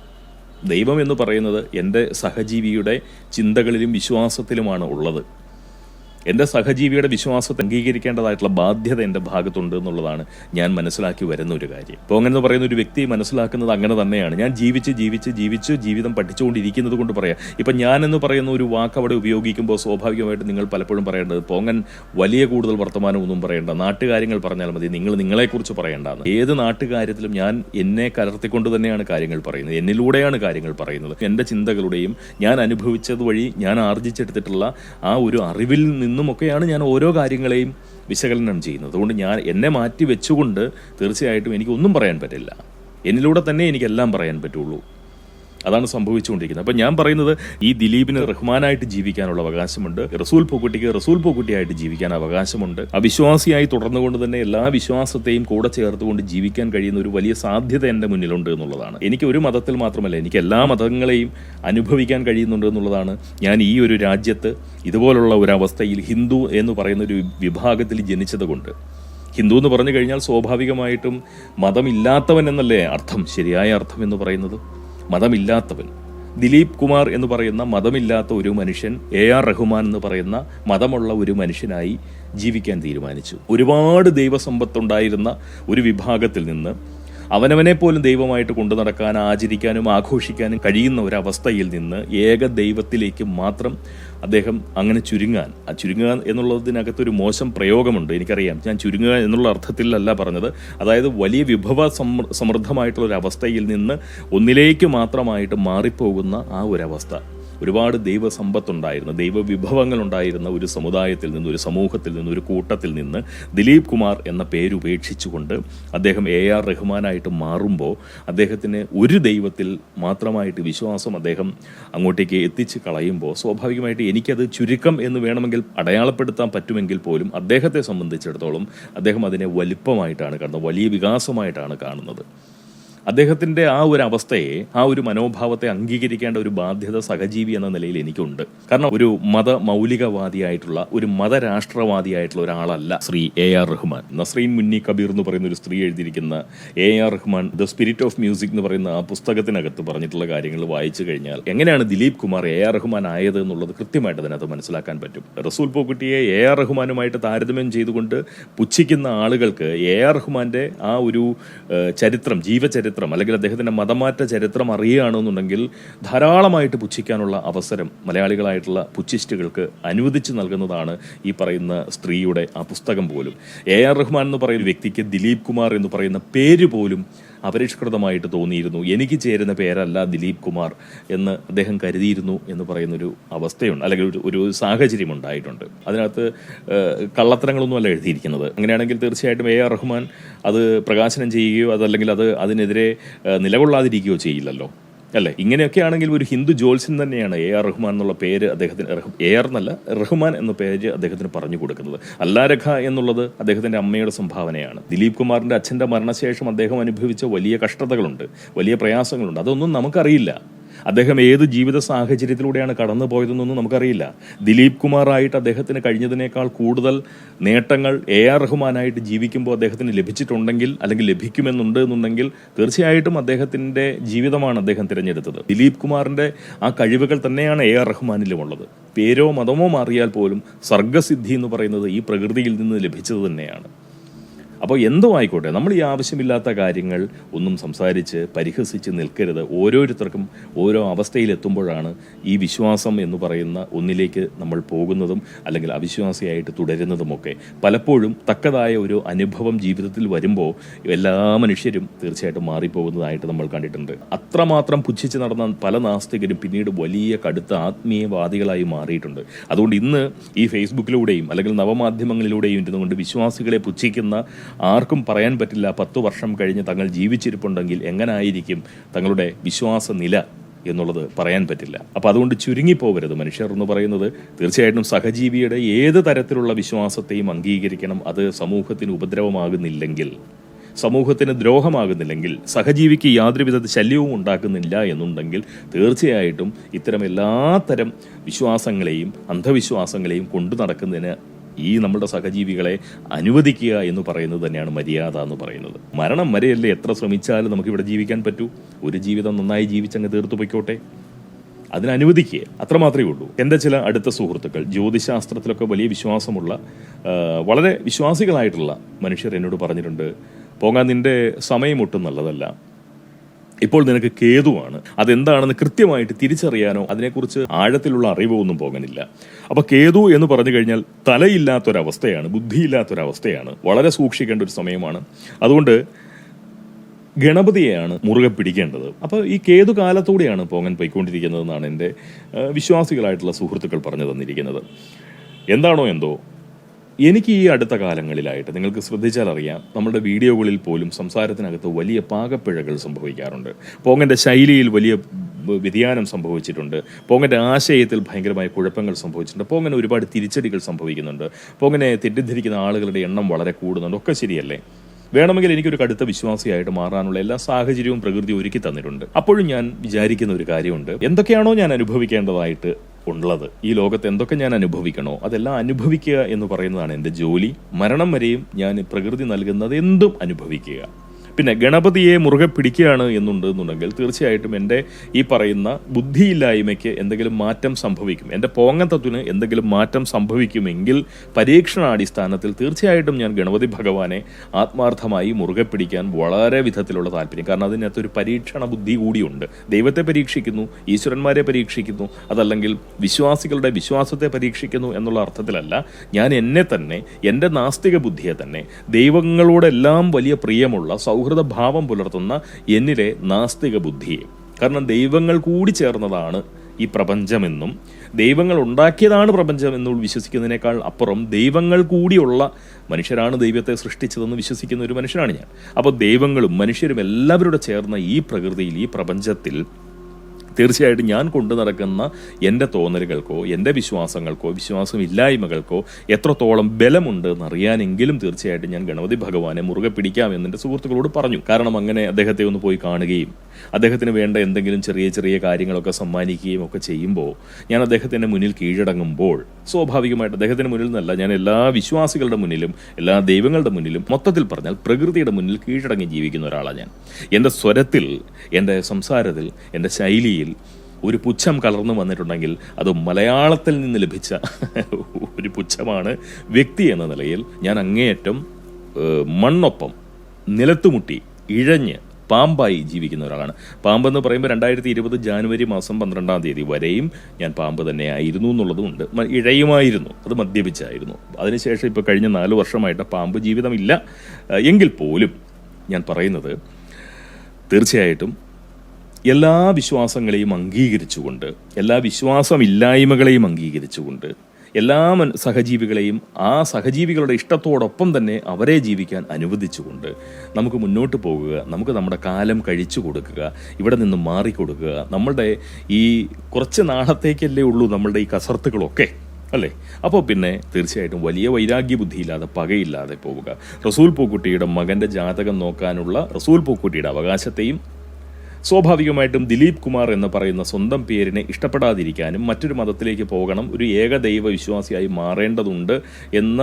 ദൈവം എന്ന് പറയുന്നത് എന്റെ സഹജീവിയുടെ ചിന്തകളിലും വിശ്വാസത്തിലുമാണ് ഉള്ളത്. എന്റെ സഹജീവിയുടെ വിശ്വാസത്തെ അംഗീകരിക്കേണ്ടതായിട്ടുള്ള ബാധ്യത എന്റെ ഭാഗത്തുണ്ട് എന്നുള്ളതാണ് ഞാൻ മനസ്സിലാക്കി വരുന്ന ഒരു കാര്യം. അപ്പോൾ അങ്ങനെ പറയുന്ന ഒരു വ്യക്തി മനസ്സിലാക്കുന്നത് അങ്ങനെ തന്നെയാണ്. ഞാൻ ജീവിച്ച് ജീവിച്ച് ജീവിച്ച് ജീവിതം പഠിച്ചുകൊണ്ടിരിക്കുന്നത് കൊണ്ട് പറയാം. ഇപ്പം എന്ന് പറയുന്ന ഒരു വാക്ക് അവിടെ ഉപയോഗിക്കുമ്പോൾ സ്വാഭാവികമായിട്ട് നിങ്ങൾ പലപ്പോഴും പറയേണ്ടത് പോങ്ങൻ വലിയ കൂടുതൽ വർത്തമാനം ഒന്നും പറയേണ്ട. നാട്ടുകാര്യങ്ങൾ പറഞ്ഞാൽ മതി. നിങ്ങൾ നിങ്ങളെക്കുറിച്ച് പറയേണ്ടതാണ് ഏത് നാട്ടുകാര്യത്തിലും ഞാൻ എന്നെ കലർത്തിക്കൊണ്ട് തന്നെയാണ് കാര്യങ്ങൾ പറയുന്നത്. എന്നിലൂടെയാണ് കാര്യങ്ങൾ പറയുന്നത്. എന്റെ ചിന്തകളുടെയും ഞാൻ അനുഭവിച്ചത് വഴി ഞാൻ ആർജിച്ചെടുത്തിട്ടുള്ള ആ ഒരു അറിവിൽ നിന്നുമൊക്കെയാണ് ഞാൻ ഓരോ കാര്യങ്ങളെയും വിശകലനം ചെയ്യുന്നത്. അതുകൊണ്ട് ഞാൻ എന്നെ മാറ്റി വെച്ചുകൊണ്ട് തീർച്ചയായിട്ടും എനിക്കൊന്നും പറയാൻ പറ്റില്ല. എന്നിലൂടെ തന്നെ എനിക്കെല്ലാം പറയാൻ പറ്റുള്ളൂ. അതാണ് സംഭവിച്ചുകൊണ്ടിരിക്കുന്നത്. അപ്പൊ ഞാൻ പറയുന്നത് ഈ ദിലീപിന് റഹ്മാനായിട്ട് ജീവിക്കാനുള്ള അവകാശമുണ്ട്. റസൂൽ പൂക്കുട്ടിക്ക് റസൂൽ പൂക്കുട്ടിയായിട്ട് ജീവിക്കാൻ അവകാശമുണ്ട്. അവിശ്വാസിയായി തുടർന്നുകൊണ്ട് തന്നെ എല്ലാ വിശ്വാസത്തെയും കൂടെ ചേർത്തുകൊണ്ട് ജീവിക്കാൻ കഴിയുന്ന ഒരു വലിയ സാധ്യത എന്റെ മുന്നിലുണ്ട് എന്നുള്ളതാണ്. എനിക്ക് ഒരു മതത്തിൽ മാത്രമല്ല എനിക്ക് എല്ലാ മതങ്ങളെയും അനുഭവിക്കാൻ കഴിയുന്നുണ്ട് എന്നുള്ളതാണ് ഞാൻ ഈ ഒരു രാജ്യത്ത് ഇതുപോലുള്ള ഒരു അവസ്ഥയിൽ ഹിന്ദു എന്ന് പറയുന്ന ഒരു വിഭാഗത്തിൽ ജനിച്ചത് കൊണ്ട് ഹിന്ദു എന്ന് പറഞ്ഞു കഴിഞ്ഞാൽ സ്വാഭാവികമായിട്ടും മതമില്ലാത്തവൻ എന്നല്ലേ അർത്ഥം? ശരിയായ അർത്ഥം എന്ന് പറയുന്നത്? മതമില്ലാത്തവൻ. ദിലീപ് കുമാർ എന്ന് പറയുന്ന മതമില്ലാത്ത ഒരു മനുഷ്യൻ എ ആർ റഹ്മാൻ എന്ന് പറയുന്ന മതമുള്ള ഒരു മനുഷ്യനായി ജീവിക്കാൻ തീരുമാനിച്ചു. ഒരുപാട് ദൈവസമ്പത്തുണ്ടായിരുന്ന ഒരു വിഭാഗത്തിൽ നിന്ന് അവനവനെ പോലും ദൈവമായിട്ട് കൊണ്ടു നടക്കാൻ ആചരിക്കാനും ആഘോഷിക്കാനും കഴിയുന്ന ഒരവസ്ഥയിൽ നിന്ന് ഏക ദൈവത്തിലേക്ക് മാത്രം അദ്ദേഹം അങ്ങനെ ചുരുങ്ങാൻ ആ ചുരുങ്ങുക എന്നുള്ളതിനകത്തൊരു മോശം പ്രയോഗമുണ്ട് എനിക്കറിയാം. ഞാൻ ചുരുങ്ങുക എന്നുള്ള അർത്ഥത്തിലല്ല പറഞ്ഞത്. അതായത് വലിയ വിഭവ സമൃ- സമൃദ്ധമായിട്ടുള്ള ഒരു അവസ്ഥയിൽ നിന്ന് ഒന്നിലേക്ക് മാത്രമായിട്ട് മാറിപ്പോകുന്ന ആ ഒരവസ്ഥ. ഒരുപാട് ദൈവസമ്പത്തുണ്ടായിരുന്ന ദൈവവിഭവങ്ങൾ ഉണ്ടായിരുന്ന ഒരു സമുദായത്തിൽ നിന്ന് ഒരു സമൂഹത്തിൽ നിന്ന് ഒരു കൂട്ടത്തിൽ നിന്ന് ദിലീപ് കുമാർ എന്ന പേര് ഉപേക്ഷിച്ചുകൊണ്ട് അദ്ദേഹം എ ആർ റഹ്മാനായിട്ട് മാറുമ്പോൾ അദ്ദേഹത്തിന് ഒരു ദൈവത്തിൽ മാത്രമായിട്ട് വിശ്വാസം അദ്ദേഹം അങ്ങോട്ടേക്ക് എത്തിച്ച് കളയുമ്പോൾ സ്വാഭാവികമായിട്ട് എനിക്കത് ചുരുക്കം എന്ന് വേണമെങ്കിൽ അടയാളപ്പെടുത്താൻ പറ്റുമെങ്കിൽ പോലും അദ്ദേഹത്തെ സംബന്ധിച്ചിടത്തോളം അദ്ദേഹം അതിനെ വലിപ്പമായിട്ടാണ് കാണുന്നത് വലിയ വികാസമായിട്ടാണ് കാണുന്നത്. അദ്ദേഹത്തിന്റെ ആ ഒരു അവസ്ഥയെ ആ ഒരു മനോഭാവത്തെ അംഗീകരിക്കേണ്ട ഒരു ബാധ്യത സഹജീവി എന്ന നിലയിൽ എനിക്കുണ്ട്. കാരണം ഒരു മത മൗലികവാദിയായിട്ടുള്ള ഒരു മതരാഷ്ട്രവാദിയായിട്ടുള്ള ഒരാളല്ല ശ്രീ എ ആർ റഹ്മാൻ. നസ്രീൻ മുന്നി കബീർ എന്ന് പറയുന്ന ഒരു സ്ത്രീ എഴുതിയിരിക്കുന്ന A R Rahman the spirit of music എന്ന് പറയുന്ന ആ പുസ്തകത്തിനകത്ത് പറഞ്ഞിട്ടുള്ള കാര്യങ്ങൾ വായിച്ചു കഴിഞ്ഞാൽ എങ്ങനെയാണ് ദിലീപ് കുമാർ എ ആർ റഹ്മാൻ ആയത് എന്നുള്ളത് കൃത്യമായിട്ട് അതിനകത്ത് മനസ്സിലാക്കാൻ പറ്റും. റസൂൽ പോക്കുട്ടിയെ എ ആർ റഹ്മാനുമായിട്ട് താരതമ്യം ചെയ്തുകൊണ്ട് പുച്ഛിക്കുന്ന ആളുകൾക്ക് എ ആർ റഹ്മാന്റെ ആ ഒരു ചരിത്രം ജീവചരിത്രം അല്ലെങ്കിൽ അദ്ദേഹത്തിന്റെ മതമാറ്റ ചരിത്രം അറിയുകയാണെന്നുണ്ടെങ്കിൽ ധാരാളമായിട്ട് പുച്ഛിക്കാനുള്ള അവസരം മലയാളികളായിട്ടുള്ള പുച്ഛിസ്റ്റുകൾക്ക് അനുവദിച്ച് നൽകുന്നതാണ് ഈ പറയുന്ന സ്ത്രീയുടെ ആ പുസ്തകം പോലും. എ ആർ റഹ്മാൻ എന്ന് പറയുന്ന വ്യക്തിക്ക് ദിലീപ് കുമാർ എന്ന് പറയുന്ന പേര് പോലും അപരിഷ്കൃതമായിട്ട് തോന്നിയിരുന്നു. എനിക്ക് ചേരുന്ന പേരല്ല ദിലീപ് കുമാർ എന്ന് അദ്ദേഹം കരുതിയിരുന്നു എന്ന് പറയുന്നൊരു അവസ്ഥയുണ്ട്. അല്ലെങ്കിൽ ഒരു സാഹചര്യം ഉണ്ടായിട്ടുണ്ട്. അതിനകത്ത് കള്ളത്തരങ്ങളൊന്നും അല്ല എഴുതിയിരിക്കുന്നത്. അങ്ങനെയാണെങ്കിൽ തീർച്ചയായിട്ടും എ ആർ റഹ്മാൻ അത് പ്രകാശനം ചെയ്യുകയോ അതല്ലെങ്കിൽ അത് അതിനെതിരെ നിലകൊള്ളാതിരിക്കുകയോ ചെയ്യില്ലല്ലോ. അല്ലേ? ഇങ്ങനെയൊക്കെ ആണെങ്കിൽ ഒരു ഹിന്ദു ജോത്സ്യൻ തന്നെയാണ് എ ആർ റഹ്മാൻ എന്നുള്ള പേര് അദ്ദേഹത്തിന് എ ആർ എന്നല്ല റഹ്മാൻ എന്ന പേര് അദ്ദേഹത്തിന് പറഞ്ഞു കൊടുക്കുന്നത്. അല്ലാരഖ എന്നുള്ളത് അദ്ദേഹത്തിന്റെ അമ്മയുടെ സംഭാവനയാണ്. ദിലീപ് കുമാറിന്റെ അച്ഛന്റെ മരണശേഷം അദ്ദേഹം അനുഭവിച്ച വലിയ കഷ്ടതകളുണ്ട് വലിയ പ്രയാസങ്ങളുണ്ട്. അതൊന്നും നമുക്കറിയില്ല. അദ്ദേഹം ഏത് ജീവിത സാഹചര്യത്തിലൂടെയാണ് കടന്നു പോയതെന്നൊന്നും നമുക്കറിയില്ല. ദിലീപ് കുമാറായിട്ട് അദ്ദേഹത്തിന് കഴിഞ്ഞതിനേക്കാൾ കൂടുതൽ നേട്ടങ്ങൾ എ ആർ റഹ്മാനായിട്ട് ജീവിക്കുമ്പോൾ അദ്ദേഹത്തിന് ലഭിച്ചിട്ടുണ്ടെങ്കിൽ അല്ലെങ്കിൽ ലഭിക്കുമെന്നുണ്ട് എന്നുണ്ടെങ്കിൽ തീർച്ചയായിട്ടും അദ്ദേഹത്തിന്റെ ജീവിതമാണ് അദ്ദേഹം തിരഞ്ഞെടുത്തത്. ദിലീപ് കുമാറിന്റെ ആ കഴിവുകൾ തന്നെയാണ് എ ആർ റഹ്മാനിലും ഉള്ളത്. പേരോ മതമോ മാറിയാൽ പോലും സർഗസിദ്ധി എന്ന് പറയുന്നത് ഈ പ്രകൃതിയിൽ നിന്ന് ലഭിച്ചത് തന്നെയാണ്. അപ്പോൾ എന്തോ ആയിക്കോട്ടെ നമ്മൾ ഈ ആവശ്യമില്ലാത്ത കാര്യങ്ങൾ ഒന്നും സംസാരിച്ച് പരിഹസിച്ച് നിൽക്കരുത്. ഓരോരുത്തർക്കും ഓരോ അവസ്ഥയിലെത്തുമ്പോഴാണ് ഈ വിശ്വാസം എന്ന് പറയുന്ന ഒന്നിലേക്ക് നമ്മൾ പോകുന്നതും അല്ലെങ്കിൽ അവിശ്വാസിയായിട്ട് തുടരുന്നതുമൊക്കെ. പലപ്പോഴും തക്കതായ ഒരു അനുഭവം ജീവിതത്തിൽ വരുമ്പോൾ എല്ലാ മനുഷ്യരും തീർച്ചയായിട്ടും മാറിപ്പോകുന്നതായിട്ട് നമ്മൾ കണ്ടിട്ടുണ്ട്. അത്രമാത്രം പുച്ഛിച്ച് നടന്ന പല നാസ്തികരും പിന്നീട് വലിയ കടുത്ത ആത്മീയവാദികളായി മാറിയിട്ടുണ്ട്. അതുകൊണ്ട് ഇന്ന് ഈ ഫേസ്ബുക്കിലൂടെയും അല്ലെങ്കിൽ നവമാധ്യമങ്ങളിലൂടെയും ഇരുന്നുകൊണ്ട് വിശ്വാസികളെ പുച്ഛിക്കുന്ന ആർക്കും പറയാൻ പറ്റില്ല പത്ത് വർഷം കഴിഞ്ഞ് തങ്ങൾ ജീവിച്ചിരിപ്പുണ്ടെങ്കിൽ എങ്ങനായിരിക്കും തങ്ങളുടെ വിശ്വാസ നില എന്നുള്ളത് പറയാൻ പറ്റില്ല. അപ്പോൾ അതുകൊണ്ട് ചുരുങ്ങിപ്പോവരുത് മനുഷ്യർ എന്ന് പറയുന്നത് തീർച്ചയായിട്ടും സഹജീവിയുടെ ഏത് തരത്തിലുള്ള വിശ്വാസത്തെയും അംഗീകരിക്കണം. അത് സമൂഹത്തിന് ഉപദ്രവമാകുന്നില്ലെങ്കിൽ സമൂഹത്തിന് ദ്രോഹമാകുന്നില്ലെങ്കിൽ സഹജീവിക്ക് യാതൊരുവിധ ശല്യവും ഉണ്ടാക്കുന്നില്ല എന്നുണ്ടെങ്കിൽ തീർച്ചയായിട്ടും ഇത്തരം എല്ലാത്തരം വിശ്വാസങ്ങളെയും അന്ധവിശ്വാസങ്ങളെയും കൊണ്ടു നടക്കുന്നതിന് ഈ നമ്മളുടെ സഹജീവികളെ അനുവദിക്കുക എന്ന് പറയുന്നത് തന്നെയാണ് മര്യാദ എന്ന് പറയുന്നത്. മരണം വരെയല്ലേ എത്ര ശ്രമിച്ചാലും നമുക്ക് ഇവിടെ ജീവിക്കാൻ പറ്റൂ? ഒരു ജീവിതം നന്നായി ജീവിച്ചങ്ങ് തീർത്തു പൊയ്ക്കോട്ടെ. അതിനനുവദിക്കുക അത്രമാത്രമേ അത്ര മാത്രമേ ഉള്ളൂ. എന്റെ ചില അടുത്ത സുഹൃത്തുക്കൾ ജ്യോതിശാസ്ത്രത്തിലൊക്കെ വലിയ വിശ്വാസമുള്ള വളരെ വിശ്വാസികളായിട്ടുള്ള മനുഷ്യർ എന്നോട് പറഞ്ഞിട്ടുണ്ട് പോകാൻ നിന്റെ സമയം ഒട്ടും നല്ലതല്ല. ഇപ്പോൾ നിനക്ക് കേതുവാണ്. അതെന്താണെന്ന് കൃത്യമായിട്ട് തിരിച്ചറിയാനോ അതിനെക്കുറിച്ച് ആഴത്തിലുള്ള അറിവോ ഒന്നും പോകാനില്ല. അപ്പൊ കേതു എന്ന് പറഞ്ഞു കഴിഞ്ഞാൽ തലയില്ലാത്തൊരവസ്ഥയാണ് ബുദ്ധിയില്ലാത്തൊരവസ്ഥയാണ് വളരെ സൂക്ഷിക്കേണ്ട ഒരു സമയമാണ്. അതുകൊണ്ട് ഗണപതിയെയാണ് മുറുകെ പിടിക്കേണ്ടത്. അപ്പോൾ ഈ കേതു കാലത്തൂടെയാണ് പോകാൻ പോയിക്കൊണ്ടിരിക്കുന്നതെന്നാണ് എന്റെ വിശ്വാസികളായിട്ടുള്ള സുഹൃത്തുക്കൾ പറഞ്ഞു തന്നിരിക്കുന്നത്. എന്താണോ എന്തോ എനിക്ക് ഈ അടുത്ത കാലങ്ങളിലായിട്ട് നിങ്ങൾക്ക് ശ്രദ്ധിച്ചാൽ അറിയാം നമ്മുടെ വീഡിയോകളിൽ പോലും സംസാരത്തിനകത്ത് വലിയ പാകപ്പിഴകൾ സംഭവിക്കാറുണ്ട്. പോങ്ങന്റെ ശൈലിയിൽ വലിയ വ്യതിയാനം സംഭവിച്ചിട്ടുണ്ട്. പോങ്ങന്റെ ആശയത്തിൽ ഭയങ്കരമായ കുഴപ്പങ്ങൾ സംഭവിച്ചിട്ടുണ്ട്. പോങ്ങനെ ഒരുപാട് തിരിച്ചടികൾ സംഭവിക്കുന്നുണ്ട്. പോങ്ങനെ തെറ്റിദ്ധരിക്കുന്ന ആളുകളുടെ എണ്ണം വളരെ കൂടുന്നുണ്ട്. ഒക്കെ ശരിയല്ലേ? വേണമെങ്കിൽ എനിക്കൊരു കടുത്ത വിശ്വാസിയായിട്ട് മാറാനുള്ള എല്ലാ സാഹചര്യവും പ്രകൃതി ഒരുക്കി തന്നിട്ടുണ്ട്. അപ്പോഴും ഞാൻ വിചാരിക്കുന്ന ഒരു കാര്യമുണ്ട്. എന്തൊക്കെയാണോ ഞാൻ അനുഭവിക്കേണ്ടതായിട്ട് ഉള്ളത്. ഈ ലോകത്ത് എന്തൊക്കെ ഞാൻ അനുഭവിക്കണോ അതെല്ലാം അനുഭവിക്കുക എന്ന് പറയുന്നതാണ് എന്റെ ജോലി. മരണം വരെയും ഞാൻ പ്രകൃതി നൽകുന്നത് എന്തും അനുഭവിക്കുക. പിന്നെ ഗണപതിയെ മുറുകെ പിടിക്കുകയാണ് എന്നുണ്ട് എന്നുണ്ടെങ്കിൽ തീർച്ചയായിട്ടും എന്റെ ഈ പറയുന്ന ബുദ്ധിയില്ലായ്മയ്ക്ക് എന്തെങ്കിലും മാറ്റം സംഭവിക്കും. എന്റെ പോങ്ങത്തത്വത്തിന് എന്തെങ്കിലും മാറ്റം സംഭവിക്കുമെങ്കിൽ പരീക്ഷണാടിസ്ഥാനത്തിൽ തീർച്ചയായിട്ടും ഞാൻ ഗണപതി ഭഗവാനെ ആത്മാർത്ഥമായി മുറുകെ പിടിക്കാൻ വളരെ വിധത്തിലുള്ള താല്പര്യം. കാരണം അതിനകത്തൊരു പരീക്ഷണ ബുദ്ധി കൂടിയുണ്ട്. ദൈവത്തെ പരീക്ഷിക്കുന്നു ഈശ്വരന്മാരെ പരീക്ഷിക്കുന്നു അതല്ലെങ്കിൽ വിശ്വാസികളുടെ വിശ്വാസത്തെ പരീക്ഷിക്കുന്നു എന്നുള്ള അർത്ഥത്തിലല്ല. ഞാൻ എന്നെ തന്നെ എന്റെ നാസ്തിക ബുദ്ധിയെ തന്നെ ദൈവങ്ങളോടെല്ലാം വലിയ പ്രിയമുള്ള സൗഹൃദ ഭാവം പുലർത്തുന്ന എന്നിലെ നാസ്തിക ബുദ്ധിയെ കാരണം ദൈവങ്ങൾ കൂടി ചേർന്നതാണ് ഈ പ്രപഞ്ചമെന്നും ദൈവങ്ങൾ ഉണ്ടാക്കിയതാണ് പ്രപഞ്ചം എന്ന് വിശ്വസിക്കുന്നതിനേക്കാൾ അപ്പുറം ദൈവങ്ങൾ കൂടിയുള്ള മനുഷ്യരാണ് ദൈവത്തെ സൃഷ്ടിച്ചതെന്ന് വിശ്വസിക്കുന്ന ഒരു മനുഷ്യനാണ് ഞാൻ. അപ്പോൾ ദൈവങ്ങളും മനുഷ്യരും എല്ലാവരും ചേർന്ന ഈ പ്രകൃതിയിൽ ഈ പ്രപഞ്ചത്തിൽ തീർച്ചയായിട്ടും ഞാൻ കൊണ്ടു നടക്കുന്ന എന്റെ തോന്നലുകൾക്കോ എന്റെ വിശ്വാസങ്ങൾക്കോ വിശ്വാസം വിശ്വാസമില്ലായ്മകൾക്കോ എത്രത്തോളം ബലമുണ്ട് എന്നറിയാനെങ്കിലും തീർച്ചയായിട്ടും ഞാൻ ഗണപതി ഭഗവാനെ മുറുകെ പിടിക്കാമെന്ന് എന്റെ സുഹൃത്തുക്കളോട് പറഞ്ഞു. കാരണം അങ്ങനെ അദ്ദേഹത്തെ ഒന്ന് പോയി കാണുകയും അദ്ദേഹത്തിന് വേണ്ട എന്തെങ്കിലും ചെറിയ ചെറിയ കാര്യങ്ങളൊക്കെ സമ്മാനിക്കുകയും ഒക്കെ ചെയ്യുമ്പോൾ ഞാൻ അദ്ദേഹത്തിന്റെ മുന്നിൽ കീഴടങ്ങുമ്പോൾ സ്വാഭാവികമായിട്ട് അദ്ദേഹത്തിന്റെ മുന്നിൽ നിന്നല്ല ഞാൻ എല്ലാ വിശ്വാസികളുടെ മുന്നിലും എല്ലാ ദൈവങ്ങളുടെ മുന്നിലും മൊത്തത്തിൽ പറഞ്ഞാൽ പ്രകൃതിയുടെ മുന്നിൽ കീഴടങ്ങി ജീവിക്കുന്ന ഒരാളാണ് ഞാൻ. എന്റെ സ്വരത്തിൽ എന്റെ സംസാരത്തിൽ എന്റെ ശൈലിയിൽ ഒരു പുച്ഛം കലർന്നു വന്നിട്ടുണ്ടെങ്കിൽ അത് മലയാളത്തിൽ നിന്ന് ലഭിച്ച ഒരു പുച്ഛമാണ് വ്യക്തി എന്ന നിലയിൽ ഞാൻ അങ്ങേയറ്റം മണ്ണൊപ്പം നിലത്തുമുട്ടി ഇഴഞ്ഞ് പാമ്പായി ജീവിക്കുന്ന ഒരാളാണ്. പാമ്പെന്ന് പറയുമ്പോൾ രണ്ടായിരത്തി ഇരുപത് ജാനുവരി മാസം പന്ത്രണ്ടാം തീയതി വരെയും ഞാൻ പാമ്പ് തന്നെ ആയിരുന്നു എന്നുള്ളതുമുണ്ട് ഇഴയുമായിരുന്നു. അത് മദ്യപിച്ചായിരുന്നു. അതിനുശേഷം ഇപ്പോൾ കഴിഞ്ഞ നാല് വർഷമായിട്ട് പാമ്പ് ജീവിതമില്ല. എങ്കിൽ പോലും ഞാൻ പറയുന്നത് തീർച്ചയായിട്ടും എല്ലാ വിശ്വാസങ്ങളെയും അംഗീകരിച്ചുകൊണ്ട് എല്ലാ വിശ്വാസമില്ലായ്മകളെയും അംഗീകരിച്ചുകൊണ്ട് എല്ലാ സഹജീവികളെയും ആ സഹജീവികളുടെ ഇഷ്ടത്തോടൊപ്പം തന്നെ അവരെ ജീവിക്കാൻ അനുവദിച്ചുകൊണ്ട് നമുക്ക് മുന്നോട്ട് പോകുക നമുക്ക് നമ്മുടെ കാലം കഴിച്ചു കൊടുക്കുക ഇവിടെ നിന്ന് മാറിക്കൊടുക്കുക. നമ്മളുടെ ഈ കുറച്ച് നാളത്തേക്കല്ലേ ഉള്ളൂ നമ്മളുടെ ഈ കസർത്തുകളൊക്കെ അല്ലേ? അപ്പോൾ പിന്നെ തീർച്ചയായിട്ടും വലിയ വൈരാഗ്യ ബുദ്ധിയില്ലാതെ പകയില്ലാതെ പോവുക. റസൂൽ പൂക്കുട്ടിയുടെ മകന്റെ ജാതകം നോക്കാനുള്ള റസൂൽ പൂക്കുട്ടിയുടെ അവകാശത്തെയും സ്വാഭാവികമായിട്ടും ദിലീപ് കുമാർ എന്ന് പറയുന്ന സ്വന്തം പേരിനെ ഇഷ്ടപ്പെടാതിരിക്കാനും മറ്റൊരു മതത്തിലേക്ക് പോകണം ഒരു ഏകദൈവ വിശ്വാസിയായി മാറേണ്ടതുണ്ട് എന്ന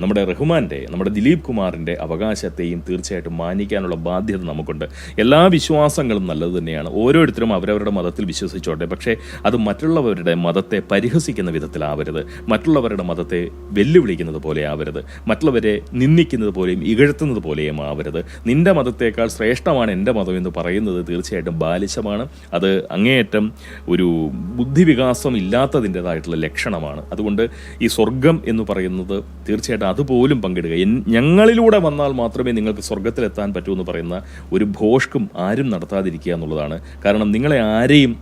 നമ്മുടെ റഹ്മാന്റെ നമ്മുടെ ദിലീപ് കുമാറിന്റെ അവകാശത്തെയും തീർച്ചയായിട്ടും മാനിക്കാനുള്ള ബാധ്യത നമുക്കുണ്ട്. എല്ലാ വിശ്വാസങ്ങളും നല്ലത് തന്നെയാണ്. ഓരോരുത്തരും അവരവരുടെ മതത്തിൽ വിശ്വസിച്ചോട്ടെ. പക്ഷേ അത് മറ്റുള്ളവരുടെ മതത്തെ പരിഹസിക്കുന്ന വിധത്തിലാവരുത് മറ്റുള്ളവരുടെ മതത്തെ വെല്ലുവിളിക്കുന്നത് പോലെ ആവരുത്. മറ്റുള്ളവരെ നിന്ദിക്കുന്നത് പോലെയും ഇകഴ്ത്തുന്നത് പോലെയും ആവരുത്. നിന്റെ മതത്തേക്കാൾ ശ്രേഷ്ഠമാണ് എന്റെ മതം എന്ന് പറയുന്നത് തീർച്ചയായിട്ടും ബാലിശമാണ്. അത് അങ്ങേയറ്റം ഒരു ബുദ്ധിവികാസം ഇല്ലാത്തതിന്റെതായിട്ടുള്ള ലക്ഷണമാണ്. അതുകൊണ്ട് ഈ സ്വർഗം എന്ന് പറയുന്നത് തീർച്ചയായിട്ടും അതുപോലും പങ്കിടുക. ഞങ്ങളിലൂടെ വന്നാൽ മാത്രമേ നിങ്ങൾക്ക് സ്വർഗത്തിലെത്താൻ പറ്റൂ എന്ന് പറയുന്ന ഒരു ഭോഷ്കും ആരും നടത്താതിരിക്കുക എന്നുള്ളതാണ്. കാരണം നിങ്ങളെ ആരെയും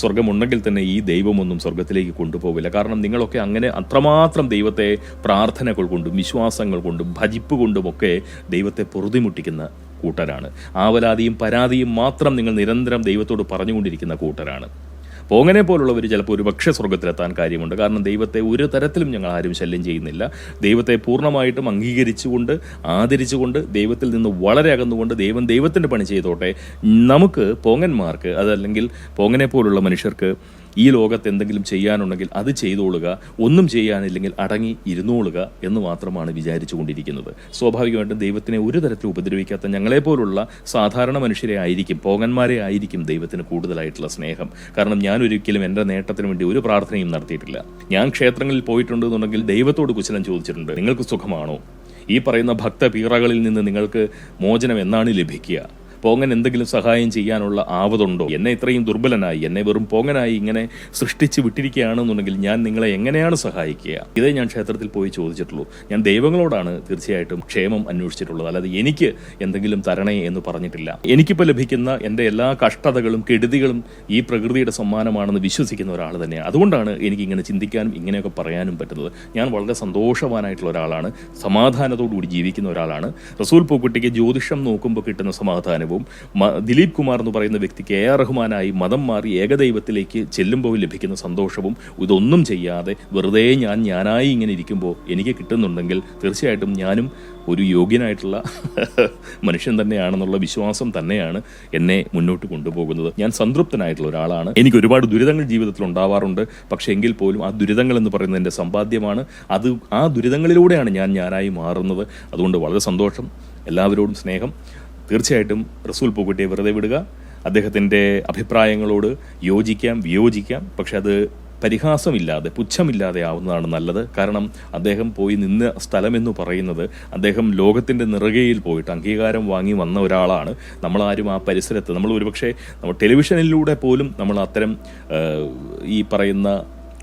സ്വർഗമുണ്ടെങ്കിൽ തന്നെ ഈ ദൈവമൊന്നും സ്വർഗത്തിലേക്ക് കൊണ്ടുപോകില്ല കാരണം നിങ്ങളൊക്കെ അങ്ങനെ അത്രമാത്രം ദൈവത്തെ പ്രാർത്ഥനകൾ കൊണ്ടും വിശ്വാസങ്ങൾ കൊണ്ടും ഭജിപ്പ് കൊണ്ടുമൊക്കെ ദൈവത്തെ പൊറുതിമുട്ടിക്കുന്ന കൂട്ടരാണ്. ആവലാതിയും പരാതിയും മാത്രം നിങ്ങൾ നിരന്തരം ദൈവത്തോട് പറഞ്ഞുകൊണ്ടിരിക്കുന്ന കൂട്ടരാണ്. പോങ്ങനെ പോലുള്ളവർ ചിലപ്പോൾ ഒരു പക്ഷേ സ്വർഗത്തിലെത്താൻ കാര്യമുണ്ട്. കാരണം ദൈവത്തെ ഒരു തരത്തിലും ഞങ്ങൾ ആരും ശല്യം ചെയ്യുന്നില്ല. ദൈവത്തെ പൂർണമായിട്ടും അംഗീകരിച്ചുകൊണ്ട് ആദരിച്ചുകൊണ്ട് ദൈവത്തിൽ നിന്ന് വളരെ അകന്നുകൊണ്ട് ദൈവം ദൈവത്തിന്റെ പണി ചെയ്തോട്ടെ. നമുക്ക് പോങ്ങന്മാർക്ക് അതല്ലെങ്കിൽ പോങ്ങനെ പോലുള്ള മനുഷ്യർക്ക് ഈ ലോകത്ത് എന്തെങ്കിലും ചെയ്യാനുണ്ടെങ്കിൽ അത് ചെയ്തോളുക ഒന്നും ചെയ്യാനില്ലെങ്കിൽ അടങ്ങി ഇരുന്നോളുക എന്ന് മാത്രമാണ് വിചാരിച്ചു കൊണ്ടിരിക്കുന്നത്. സ്വാഭാവികമായിട്ടും ദൈവത്തിനെ ഒരു തരത്തിൽ ഉപദ്രവിക്കാത്ത ഞങ്ങളെപ്പോലുള്ള സാധാരണ മനുഷ്യരെ ആയിരിക്കും പോകന്മാരെ ആയിരിക്കും ദൈവത്തിന് കൂടുതലായിട്ടുള്ള സ്നേഹം. കാരണം ഞാൻ ഒരിക്കലും എന്റെ നേട്ടത്തിന് വേണ്ടി ഒരു പ്രാർത്ഥനയും നടത്തിയിട്ടില്ല. ഞാൻ ക്ഷേത്രങ്ങളിൽ പോയിട്ടുണ്ട് എന്നുണ്ടെങ്കിൽ ദൈവത്തോട് കുശലം ചോദിച്ചിട്ടുണ്ട് നിങ്ങൾക്ക് സുഖമാണോ? ഈ പറയുന്ന ഭക്തപീറകളിൽ നിന്ന് നിങ്ങൾക്ക് മോചനം എന്നാണ് ലഭിക്കുക. പോങ്ങൻ എന്തെങ്കിലും സഹായം ചെയ്യാനുള്ള ആവതുണ്ടോ? എന്നെ ഇത്രയും ദുർബലനായി എന്നെ വെറും പോങ്ങനായി ഇങ്ങനെ സൃഷ്ടിച്ച് വിട്ടിരിക്കുകയാണെന്നുണ്ടെങ്കിൽ ഞാൻ നിങ്ങളെ എങ്ങനെയാണ് സഹായിക്കുക? ഇതേ ഞാൻ ക്ഷേത്രത്തിൽ പോയി ചോദിച്ചിട്ടുള്ളൂ. ഞാൻ ദൈവങ്ങളോടാണ് തീർച്ചയായിട്ടും ക്ഷേമം അന്വേഷിച്ചിട്ടുള്ളത്. അല്ലാതെ എനിക്ക് എന്തെങ്കിലും തരണേ എന്ന് പറഞ്ഞിട്ടില്ല. എനിക്കിപ്പോൾ ലഭിക്കുന്ന എന്റെ എല്ലാ കഷ്ടതകളും കെടുതികളും ഈ പ്രകൃതിയുടെ സമ്മാനമാണെന്ന് വിശ്വസിക്കുന്ന ഒരാൾ തന്നെയാണ്. അതുകൊണ്ടാണ് എനിക്ക് ഇങ്ങനെ ചിന്തിക്കാനും ഇങ്ങനെയൊക്കെ പറയാനും പറ്റുന്നത്. ഞാൻ വളരെ സന്തോഷവാനായിട്ടുള്ള ഒരാളാണ്. സമാധാനത്തോടുകൂടി ജീവിക്കുന്ന ഒരാളാണ്. റസൂൽ പൂക്കുട്ടിക്ക് ജ്യോതിഷം നോക്കുമ്പോൾ കിട്ടുന്ന സമാധാനവും സന്തോഷവും ദിലീപ് കുമാർ എന്ന് പറയുന്ന വ്യക്തിക്ക് എ ആർ റഹ്മാനായി മതം മാറി ഏകദൈവത്തിലേക്ക് ചെല്ലുമ്പോൾ ലഭിക്കുന്ന സന്തോഷവും ഇതൊന്നും ചെയ്യാതെ വെറുതെ ഞാൻ ഞാനായി ഇങ്ങനെ ഇരിക്കുമ്പോൾ എനിക്ക് കിട്ടുന്നുണ്ടെങ്കിൽ തീർച്ചയായിട്ടും ഞാനും ഒരു യോഗ്യനായിട്ടുള്ള മനുഷ്യൻ തന്നെയാണെന്നുള്ള വിശ്വാസം തന്നെയാണ് എന്നെ മുന്നോട്ട് കൊണ്ടുപോകുന്നത്. ഞാൻ സംതൃപ്തനായിട്ടുള്ള ഒരാളാണ്. എനിക്ക് ഒരുപാട് ദുരിതങ്ങൾ ജീവിതത്തിൽ ഉണ്ടാവാറുണ്ട്. പക്ഷേ എങ്കിൽ പോലും ആ ദുരിതങ്ങൾ എന്ന് പറയുന്നത് എന്റെ സമ്പാദ്യമാണ്. അത് ആ ദുരിതങ്ങളിലൂടെയാണ് ഞാൻ ഞാനായി മാറുന്നത്. അതുകൊണ്ട് വളരെ സന്തോഷം. എല്ലാവരോടും സ്നേഹം. തീർച്ചയായിട്ടും റസൂൽ പൂക്കുട്ടിയെ വെറുതെ വിടുക. അദ്ദേഹത്തിന്റെ അഭിപ്രായങ്ങളോട് യോജിക്കാം വിയോജിക്കാം. പക്ഷെ അത് പരിഹാസമില്ലാതെ പുച്ഛമില്ലാതെ ആവുന്നതാണ് നല്ലത്. കാരണം അദ്ദേഹം പോയി നിന്ന സ്ഥലമെന്ന് പറയുന്നത് അദ്ദേഹം ലോകത്തിന്റെ നിറകയിൽ പോയിട്ട് അംഗീകാരം വാങ്ങി വന്ന ഒരാളാണ്. നമ്മളാരും ആ പരിസരത്ത് നമ്മൾ ഒരുപക്ഷെ നമ്മൾ ടെലിവിഷനിലൂടെ പോലും നമ്മൾ അത്തരം ഈ പറയുന്ന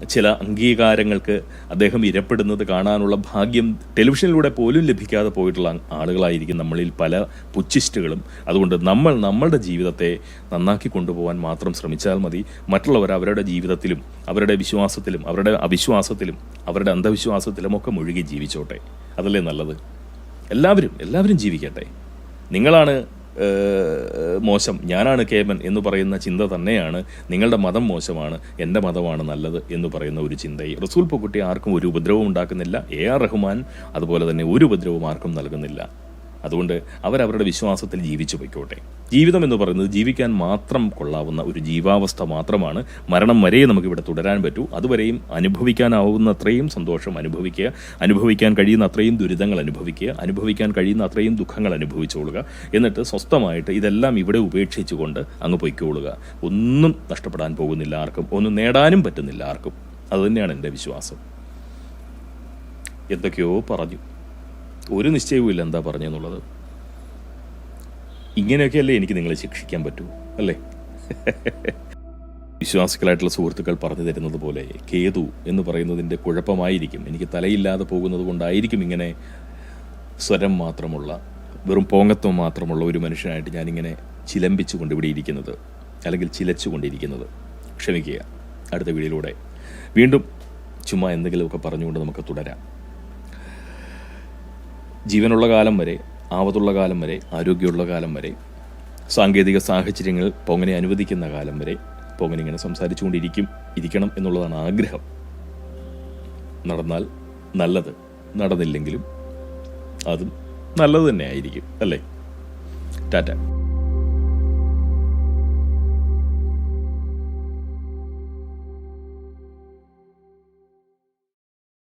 ചില അംഗീകാരങ്ങൾക്ക് അദ്ദേഹം ഇരപ്പെടുന്നത് കാണാനുള്ള ഭാഗ്യം ടെലിവിഷനിലൂടെ പോലും ലഭിക്കാതെ പോയിട്ടുള്ള ആളുകളായിരിക്കും നമ്മളിൽ പല പുച്ചിസ്റ്റുകളും അതുകൊണ്ട് നമ്മൾ നമ്മളുടെ ജീവിതത്തെ നന്നാക്കി കൊണ്ടുപോകാൻ മാത്രം ശ്രമിച്ചാൽ മതി. മറ്റുള്ളവർ അവരുടെ ജീവിതത്തിലും അവരുടെ വിശ്വാസത്തിലും അവരുടെ അവിശ്വാസത്തിലും അവരുടെ അന്ധവിശ്വാസത്തിലും ഒക്കെ മുഴുകി ജീവിച്ചോട്ടെ. അതല്ലേ നല്ലത്? എല്ലാവരും എല്ലാവരും ജീവിക്കട്ടെ. നിങ്ങളാണ് മോശം. ഞാനാണ് കേമൻ എന്ന് പറയുന്ന ചിന്ത തന്നെയാണ്. നിങ്ങളുടെ മതം മോശമാണ്. എന്റെ മതമാണ് നല്ലത് എന്ന് പറയുന്ന ഒരു ചിന്തയെ. റസൂൽ പൊക്കുട്ടി ആർക്കും ഒരു ഉപദ്രവം ഉണ്ടാക്കുന്നില്ല. എ ആർ റഹ്മാൻ അതുപോലെ തന്നെ ഒരു ഉപദ്രവവും ആർക്കും നൽകുന്നില്ല. അതുകൊണ്ട് അവരവരുടെ വിശ്വാസത്തിൽ ജീവിച്ചു പൊയ്ക്കോട്ടെ. ജീവിതം എന്ന് പറയുന്നത് ജീവിക്കാൻ മാത്രം കൊള്ളാവുന്ന ഒരു ജീവാവസ്ഥ മാത്രമാണ്. മരണം വരെ നമുക്കിവിടെ തുടരാൻ പറ്റൂ. അതുവരെയും അനുഭവിക്കാനാവുന്ന അത്രയും സന്തോഷം അനുഭവിക്കുക അനുഭവിക്കാൻ കഴിയുന്ന അത്രയും ദുരിതങ്ങൾ അനുഭവിക്കുക അനുഭവിക്കാൻ കഴിയുന്ന അത്രയും ദുഃഖങ്ങൾ അനുഭവിച്ചുകൊള്ളുക എന്നിട്ട് സ്വസ്ഥമായിട്ട് ഇതെല്ലാം ഇവിടെ ഉപേക്ഷിച്ചുകൊണ്ട് അങ്ങ് പൊയ്ക്കൊള്ളുക ഒന്നും നഷ്ടപ്പെടാൻ പോകുന്നില്ല ആർക്കും. ഒന്നും നേടാനും പറ്റുന്നില്ല ആർക്കും. അതുതന്നെയാണ് എന്റെ വിശ്വാസം. എന്തൊക്കെയോ പറഞ്ഞു. ഒരു നിശ്ചയവും ഇല്ല എന്താ പറഞ്ഞെന്നുള്ളത്. ഇങ്ങനെയൊക്കെയല്ലേ എനിക്ക് നിങ്ങളെ ശിക്ഷിക്കാൻ പറ്റൂ അല്ലേ? വിശ്വാസികളായിട്ടുള്ള സുഹൃത്തുക്കൾ പറഞ്ഞു തരുന്നത് പോലെ കേതു എന്ന് പറയുന്നതിന്റെ കുഴപ്പമായിരിക്കും. എനിക്ക് തലയില്ലാതെ പോകുന്നത് കൊണ്ടായിരിക്കും ഇങ്ങനെ സ്വരം മാത്രമുള്ള വെറും പോങ്ങത്വം മാത്രമുള്ള ഒരു മനുഷ്യനായിട്ട് ഞാനിങ്ങനെ ചിലമ്പിച്ചു കൊണ്ടിവിടെ ഇരിക്കുന്നത് അല്ലെങ്കിൽ ചിലച്ചുകൊണ്ടിരിക്കുന്നത്. ക്ഷമിക്കുക. അടുത്ത വീഡിയോയിലൂടെ. വീണ്ടും ചുമ്മാ എന്തെങ്കിലുമൊക്കെ പറഞ്ഞുകൊണ്ട് നമുക്ക് തുടരാം. ജീവനുള്ള കാലം വരെ ആവതുള്ള കാലം വരെ ആരോഗ്യമുള്ള കാലം വരെ സാങ്കേതിക സാഹചര്യങ്ങൾ പൊങ്ങനെ അനുവദിക്കുന്ന കാലം വരെ പൊങ്ങനെ ഇങ്ങനെ സംസാരിച്ചുകൊണ്ടിരിക്കും ഇരിക്കണം എന്നുള്ളതാണ് ആഗ്രഹം. നടന്നാൽ നല്ലത്. നടന്നില്ലെങ്കിലും അതും നല്ലത് തന്നെ ആയിരിക്കും അല്ലേ? ടാറ്റ.